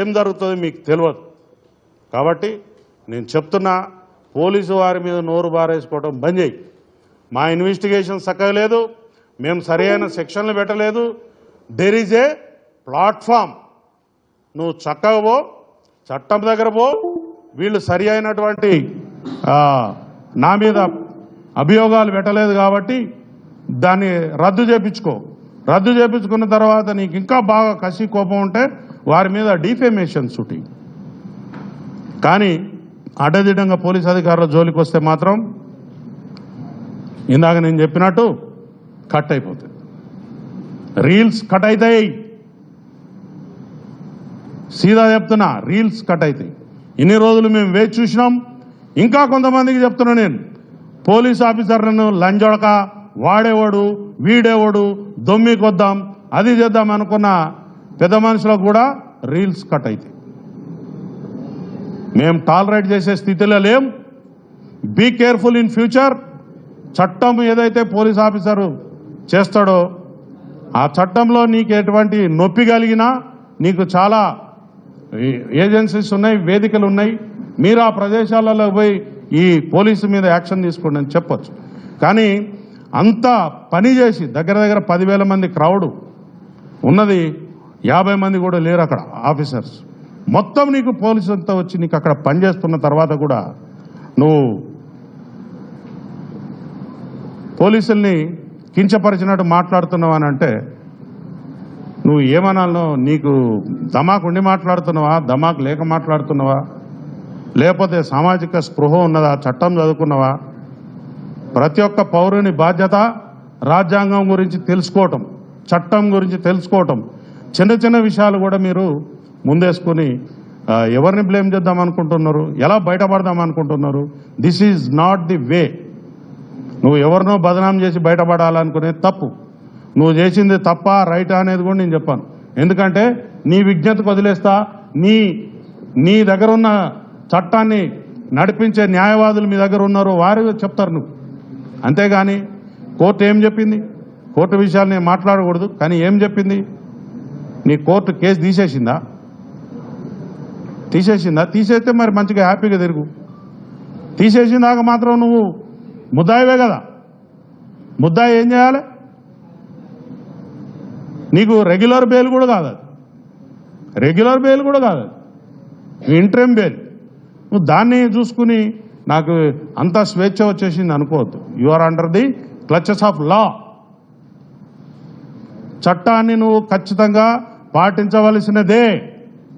ఏం జరుగుతుంది మీకు తెలియదు కాబట్టి నేను చెప్తున్నా పోలీసు వారి మీద నోరు బారేసుకోవడం బంద్ చేయి. మా ఇన్వెస్టిగేషన్ చక్కగా లేదు మేము సరైన సెక్షన్లు పెట్టలేదు. దెర్ ఈజ్ ఏ ప్లాట్ఫామ్ నువ్వు చక్కగా పో చట్టం దగ్గర పో. వీళ్ళు సరి అయినటువంటి నా మీద అభియోగాలు పెట్టలేదు కాబట్టి దాన్ని రద్దు చేపించుకో. రద్దు చేపించుకున్న తర్వాత నీకు ఇంకా బాగా కసి కోపం ఉంటే వారి మీద డిఫేమేషన్ షూటింగ్. కానీ అడ్డదిడ్డంగా పోలీస్ అధికారుల జోలికి వస్తే మాత్రం ఇందాక నేను చెప్పినట్టు కట్ అయిపోతుంది రీల్స్ కట్ అవుతాయి సీదా చెప్తున్నా రీల్స్ కట్ అవుతాయి ఇన్ని రోజులు మేము వేచి చూసినాం. ఇంకా కొంతమందికి చెప్తున్నా నేను పోలీస్ ఆఫీసర్లను లంజొడక వాడేవాడు వీడేవాడు దొమ్మికొద్దాం అది చేద్దాం అనుకున్న పెద్ద మనుషులకు కూడా రీల్స్ కట్ అవుతాయి మేము టాలరేట్ చేసే స్థితిలో లేం. Be careful in future. చట్టం ఏదైతే పోలీస్ ఆఫీసరు చేస్తాడో ఆ చట్టంలో నీకు ఎటువంటి నొప్పి కలిగినా నీకు చాలా ఏ- ఏజెన్సీస్ ఉన్నాయి వేదికలు ఉన్నాయి. మీరు ఆ ప్రదేశాలలో పోయి ఈ పోలీసు మీద యాక్షన్ తీసుకోండి అని చెప్పచ్చు. కానీ అంతా పని చేసి దగ్గర దగ్గర పదివేల మంది క్రౌడ్ ఉన్నది యాభై మంది కూడా లేరు అక్కడ ఆఫీసర్స్. మొత్తం నీకు పోలీసు అంతా వచ్చి నీకు అక్కడ పనిచేస్తున్న తర్వాత కూడా నువ్వు పోలీసుల్ని కించపరిచినట్టు మాట్లాడుతున్నావు అని అంటే నువ్వు ఏమనాలనో నీకు దమాకు ఉండి మాట్లాడుతున్నావా దమాకు లేక మాట్లాడుతున్నావా లేకపోతే సామాజిక స్పృహ ఉన్నదా చట్టం చదువుకున్నావా? ప్రతి ఒక్క పౌరుని బాధ్యత రాజ్యాంగం గురించి తెలుసుకోవటం చట్టం గురించి తెలుసుకోవటం చిన్న చిన్న విషయాలు కూడా మీరు ముందేసుకొని ఎవరిని బ్లేమ్ చేద్దాం అనుకుంటున్నారు ఎలా బయటపడదాం అనుకుంటున్నారు? This is not the way నువ్వు ఎవరినో బదనాం చేసి బయటపడాలనుకునేది తప్పు. నువ్వు చేసింది తప్ప రైట్ అనేది కూడా నేను చెప్పాను. ఎందుకంటే నీ విజ్ఞతకు వదిలేస్తా నీ నీ దగ్గర ఉన్న చట్టాన్ని నడిపించే న్యాయవాదులు మీ దగ్గర ఉన్నారు వారు చెప్తారు నువ్వు. అంతేగాని కోర్టు ఏం చెప్పింది? కోర్టు విషయాలు నేను మాట్లాడకూడదు కానీ ఏం చెప్పింది? నీ కోర్టు కేసు తీసేసిందా? తీసేసిందా? తీసేస్తే మరి మంచిగా హ్యాపీగా తిరుగు. తీసేసిందాక మాత్రం నువ్వు ముద్దాయివే కదా. ముద్దాయి ఏం చేయాలి? నీకు రెగ్యులర్ బెయిల్ కూడా కాదు రెగ్యులర్ బెయిల్ కూడా కాదు అది. ఇంట్రెమ్ బెయిల్ నువ్వు దాన్ని చూసుకుని నాకు అంత స్వేచ్ఛ వచ్చేసింది అనుకోవద్దు. You are under the clutches of law చట్టాన్ని నువ్వు ఖచ్చితంగా పాటించవలసినదే.